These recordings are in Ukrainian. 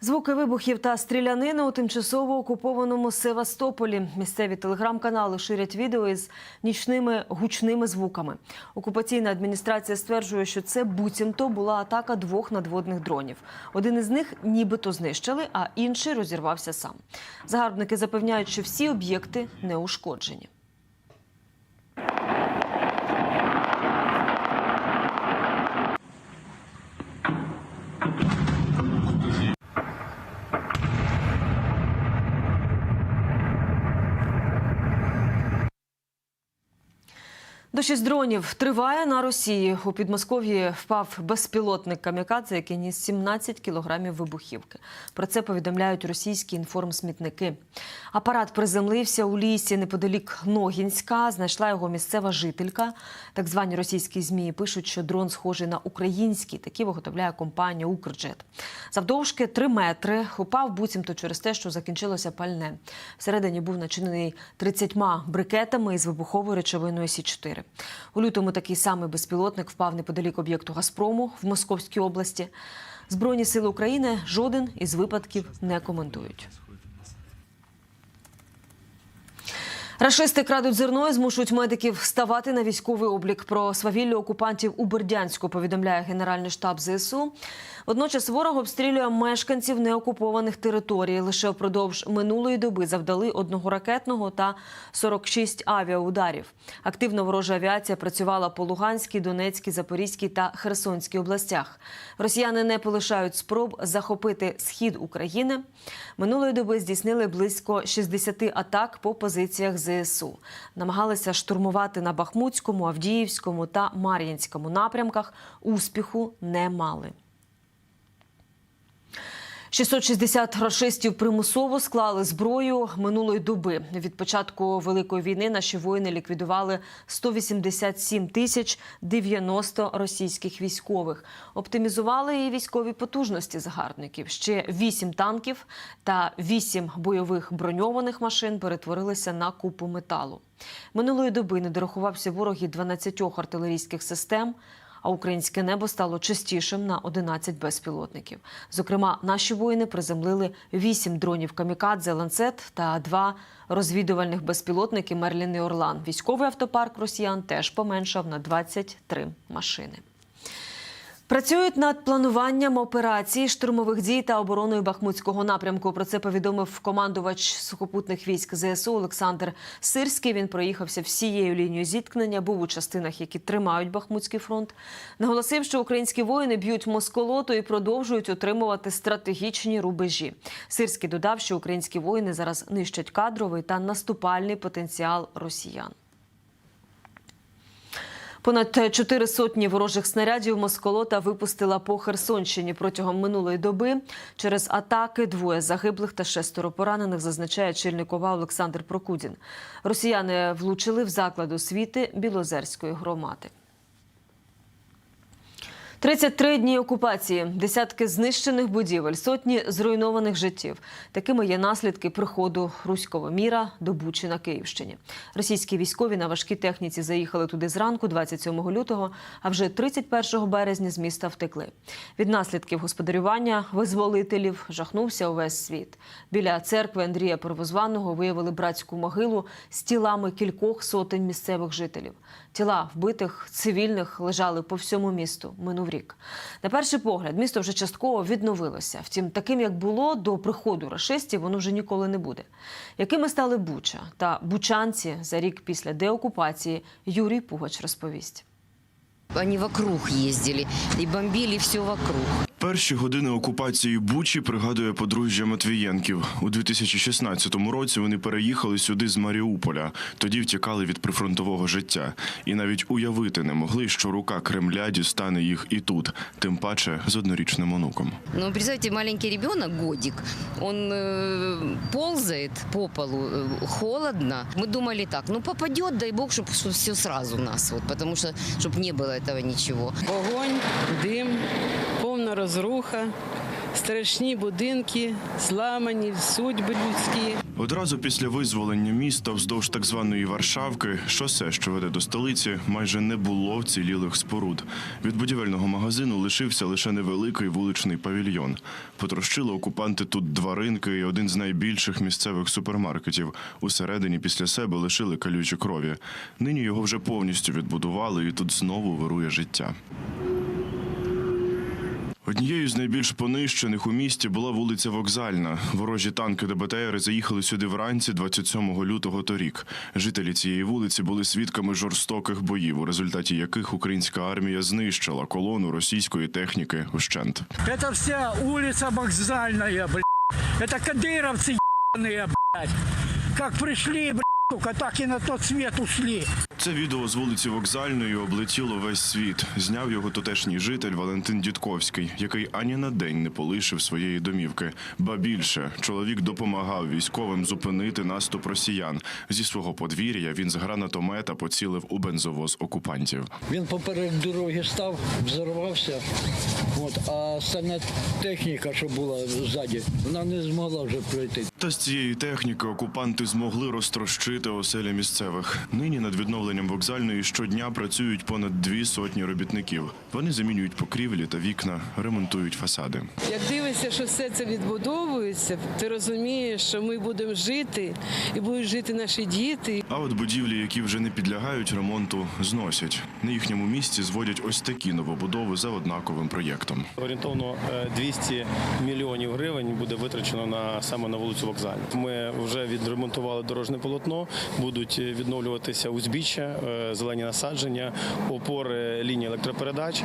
Звуки вибухів та стрілянини у тимчасово окупованому Севастополі. Місцеві телеграм-канали ширять відео із нічними гучними звуками. Окупаційна адміністрація стверджує, що це буцімто була атака двох надводних дронів. Один із них нібито знищили, а інший розірвався сам. Загарбники запевняють, що всі об'єкти не ушкоджені. Дощ дронів триває на Росії. У Підмосков'ї впав безпілотник камікадзе, який ніс 17 кілограмів вибухівки. Про це повідомляють російські інформсмітники. Апарат приземлився у лісі неподалік Ногінська. Знайшла його місцева жителька. Так звані російські змі пишуть, що дрон схожий на український. Такі виготовляє компанія Укрджет. Завдовжки 3 метри. Упав буцімто через те, що закінчилося пальне. Всередині був начинений 30 брикетами із вибуховою речовиною Сі-4. У лютому такий самий безпілотник впав неподалік об'єкту Газпрому в Московській області. Збройні сили України жоден із випадків не коментують. Рашисти крадуть зерно і змушують медиків ставати на військовий облік. Про свавілля окупантів у Бердянську повідомляє Генеральний штаб ЗСУ. Водночас ворог обстрілює мешканців неокупованих територій. Лише впродовж минулої доби завдали одного ракетного та 46 авіаударів. Активно ворожа авіація працювала по Луганській, Донецькій, Запорізькій та Херсонській областях. Росіяни не полишають спроб захопити схід України. Минулої доби здійснили близько 60 атак по позиціях ЗСУ. Намагалися штурмувати на Бахмутському, Авдіївському та Мар'їнському напрямках. Успіху не мали. 660 рашистів примусово склали зброю минулої доби. Від початку великої війни наші воїни ліквідували 187 тисяч 90 російських військових. Оптимізували і військові потужності загарбників. Ще 8 танків та 8 бойових броньованих машин перетворилися на купу металу. Минулої доби не дорахувався ворог і 12 артилерійських систем. А українське небо стало чистішим на 11 безпілотників. Зокрема, наші воїни приземлили 8 дронів камікадзе ланцет та два розвідувальних безпілотники Мерлін і Орлан. Військовий автопарк росіян теж поменшав на 23 машини. Працюють над плануванням операцій штурмових дій та обороною Бахмутського напрямку. Про це повідомив командувач сухопутних військ ЗСУ Олександр Сирський. Він проїхався всією лінією зіткнення, був у частинах, які тримають Бахмутський фронт. Наголосив, що українські воїни б'ють москолоту і продовжують отримувати стратегічні рубежі. Сирський додав, що українські воїни зараз нищать кадровий та наступальний потенціал росіян. Понад чотири сотні ворожих снарядів Москолота випустила по Херсонщині протягом минулої доби. Через атаки двоє загиблих та шестеро поранених, зазначає Чільникова Олександр Прокудін. Росіяни влучили в заклад освіти Білозерської громади. 33 дні окупації, десятки знищених будівель, сотні зруйнованих життів. Такими є наслідки приходу руського міра до Бучі на Київщині. Російські військові на важкій техніці заїхали туди зранку, 27 лютого, а вже 31 березня з міста втекли. Від наслідків господарювання визволителів жахнувся увесь світ. Біля церкви Андрія Первозваного виявили братську могилу з тілами кількох сотень місцевих жителів. Тіла вбитих цивільних лежали по всьому місту. Минув рік. На перший погляд, місто вже частково відновилося. Втім, таким як було до приходу рашистів, воно вже ніколи не буде. Якими стали Буча та бучанці за рік після деокупації, Юрій Пугач розповість. Они вокруг ездили и бомбили все вокруг. Перші години окупації Бучі пригадує подружжя Матвієнків. У 2016 році вони переїхали сюди з Маріуполя. Тоді втікали від прифронтового життя. І навіть уявити не могли, що рука Кремля дістане їх і тут, тим паче з однорічним онуком. Но представьте, маленький ребенок, годик, он э, ползает по полу, э, холодно. Мы думали так, ну попадет, дай бог, чтобы все сразу у нас, вот, потому что, чтобы не было этого ничего. Огонь, дим, повна розруха. страшні будинки, зламані судьби людські. Одразу після визволення міста вздовж так званої Варшавки шосе, що веде до столиці, майже не було вцілілих споруд. Від будівельного магазину лишився лише невеликий вуличний павільйон. Потрощили окупанти тут два ринки і один з найбільших місцевих супермаркетів. Усередині після себе лишили калючі крові. Нині його вже повністю відбудували, і тут знову вирує життя. Однією з найбільш понищених у місті була вулиця Вокзальна. Ворожі танки ДБТР заїхали сюди вранці 27 лютого торік. Жителі цієї вулиці були свідками жорстоких боїв, у результаті яких українська армія знищила колону російської техніки ущент. Это вся улица вокзальная, блядь. Это кадыровцы ебаные, блядь. Как пришли, блядь, сука, так и на тот свет ушли. Це відео з вулиці Вокзальної облетіло весь світ. Зняв його тутешній житель Валентин Дідковський, який ані на день не полишив своєї домівки. Ба більше чоловік допомагав військовим зупинити наступ росіян. Зі свого подвір'я він з гранатомета поцілив у бензовоз окупантів. Він поперек дороги став, взорвався. От, а остальна техніка, що була ззаді, вона не змогла вже пройти. Та з цієї техніки окупанти змогли розтрощити оселі місцевих. Нині над відновленням вокзальної щодня працюють понад дві сотні робітників. Вони замінюють покрівлі та вікна, ремонтують фасади. Як дивишся, що все це відбудовується, ти розумієш, що ми будемо жити і будуть жити наші діти. А от будівлі, які вже не підлягають ремонту, зносять. На їхньому місці зводять ось такі новобудови за однаковим проєктом. Орієнтовно е, 200 мільйонів гривень буде витрачено на саме на вулицю Вокзальну. Ми вже відремонтували дорожне полотно, будуть відновлюватися узбіччя, е, зелені насадження, опори лінії електропередач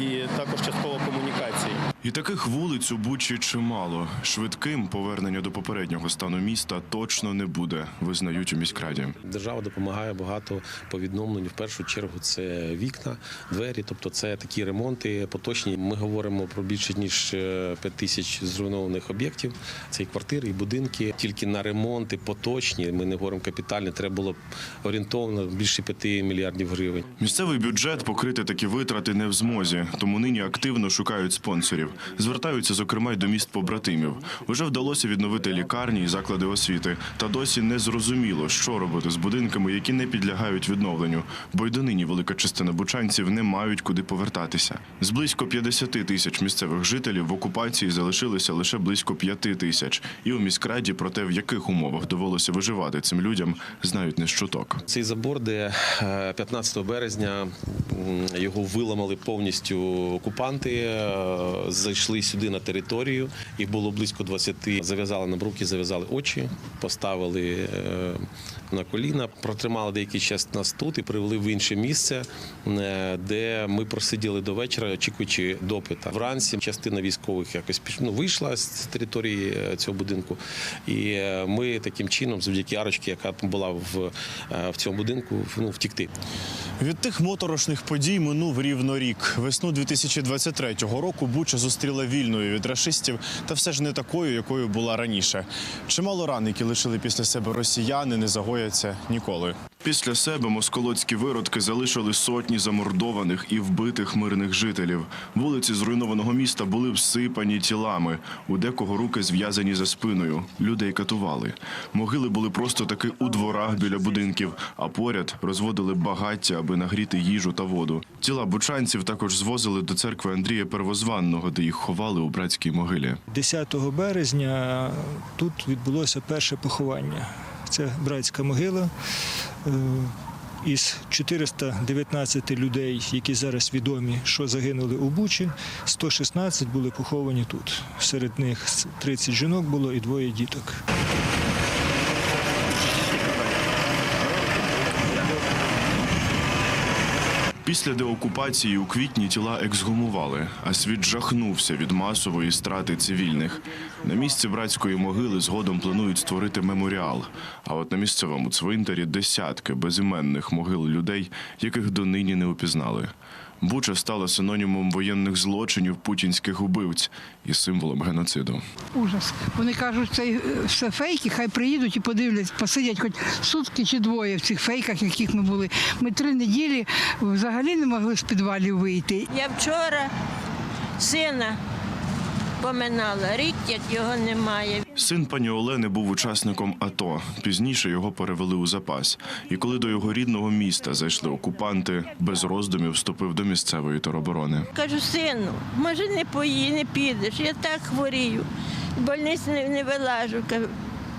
і також частково комунікації. І таких вулиць у Бучі чимало. Швидким повернення до попереднього стану міста точно не буде, визнають у міськраді. Держава допомагає багато по відновленню. В першу чергу це вікна, двері, тобто це такі ремонти поточні. Ми говоримо про більше ніж 5 тисяч зруйнованих об'єктів. Це і квартири, і будинки. Тільки на ремонти поточні. Ми не говоримо капітальні. Треба було орієнтовно більше 5 мільярдів гривень. Місцевий бюджет покрити такі витрати не в змозі, тому нині активно шукають спонсорів. Звертаються, зокрема, й до міст побратимів. Уже вдалося відновити лікарні і заклади освіти. Та досі не зрозуміло, що робити з будинками, які не підлягають відновленню, бо й донині велика частина бучанців не мають куди повертатися. З близько 50 тисяч місцевих жителів в окупації залишилося лише близько 5 тисяч. І у міськраді про те, в яких умовах довелося виживати цим людям, знають не щуток. Цей забор, де е, 15 березня його виламали повністю окупанти, е, зайшли сюди на територію. Їх було близько 20. Зав'язали на бруки, зав'язали очі, поставили е, на коліна, протримали деякий час нас тут і привели в інше місце, е, де ми просиділи до вечора, очікуючи допита. Вранці частина військових якось ну, вийшла з території е, цього будинку, і ми таким чином, завдяки арочці, яка була в, в цьому будинку, ну, втікти. Від тих моторошних подій минув рівно рік. Весну 2023 року Буча зустріла вільною від рашистів, та все ж не такою, якою була раніше. Чимало ран, які лишили після себе росіяни, не загояться ніколи. Після себе москолоцькі виродки залишили сотні замордованих і вбитих мирних жителів. Вулиці зруйнованого міста були всипані тілами. У декого руки зв'язані за спиною. Людей катували. Могили були просто таки у дворах біля будинків, а поряд розводили багаття, аби нагріти їжу та воду. Тіла бучанців також звозили до церкви Андрія Первозванного, де їх ховали у братській могилі. 10 березня тут відбулося перше поховання. Це братська могила. Е, Із 419 людей, які зараз відомі, що загинули у Бучі, 116 були поховані тут. Серед них 30 жінок було і двоє діток. Після деокупації у квітні тіла ексгумували, а світ жахнувся від масової страти цивільних. На місці братської могили згодом планують створити меморіал. А от на місцевому цвинтарі десятки безіменних могил людей, яких донині не упізнали. Буча стала синонімом воєнних злочинів путінських убивць і символом геноциду. Ужас. Вони кажуть, це е, все фейки, хай приїдуть і подивляться, посидять хоч сутки чи двоє в цих фейках, яких ми були. Ми три неділі взагалі не могли з підвалів вийти. Я вчора сина поминала. Рік, як його немає. Син пані Олени був учасником АТО. Пізніше його перевели у запас. І коли до його рідного міста зайшли окупанти, без роздумів вступив до місцевої тероборони. Кажу, сину, може не пої, не підеш. Я так хворію. Больниці не, не вилажу. Кажу,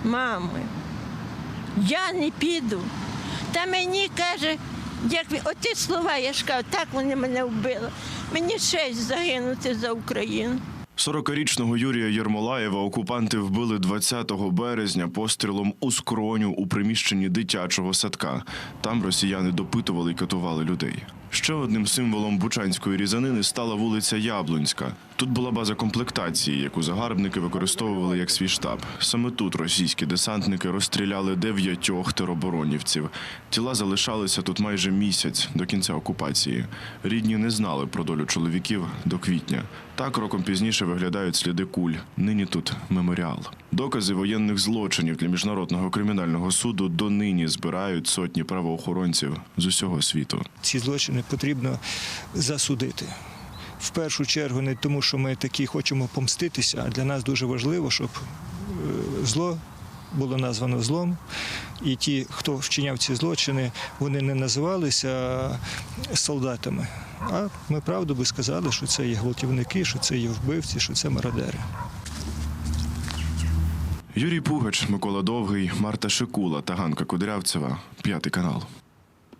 мамо, я не піду. Та мені каже, як оті слова, я ж кажу, так вони мене вбили. Мені честь загинути за Україну. 40-річного Юрія Єрмолаєва окупанти вбили 20 березня пострілом у скроню у приміщенні дитячого садка. Там росіяни допитували і катували людей. Ще одним символом бучанської різанини стала вулиця Яблунська. Тут була база комплектації, яку загарбники використовували як свій штаб. Саме тут російські десантники розстріляли дев'ятьох тероборонівців. Тіла залишалися тут майже місяць до кінця окупації. Рідні не знали про долю чоловіків до квітня. Так роком пізніше виглядають сліди куль. Нині тут меморіал. Докази воєнних злочинів для міжнародного кримінального суду донині збирають сотні правоохоронців з усього світу. Ці злочини потрібно засудити. В першу чергу не тому, що ми такі хочемо помститися, а для нас дуже важливо, щоб е, зло було названо злом, і ті, хто вчиняв ці злочини, вони не називалися солдатами. А ми правду би сказали, що це є гвалтівники, що це є вбивці, що це мародери. Юрій Пугач, Микола Довгий, Марта Шикула та Ганка Кудрявцева. П'ятий канал.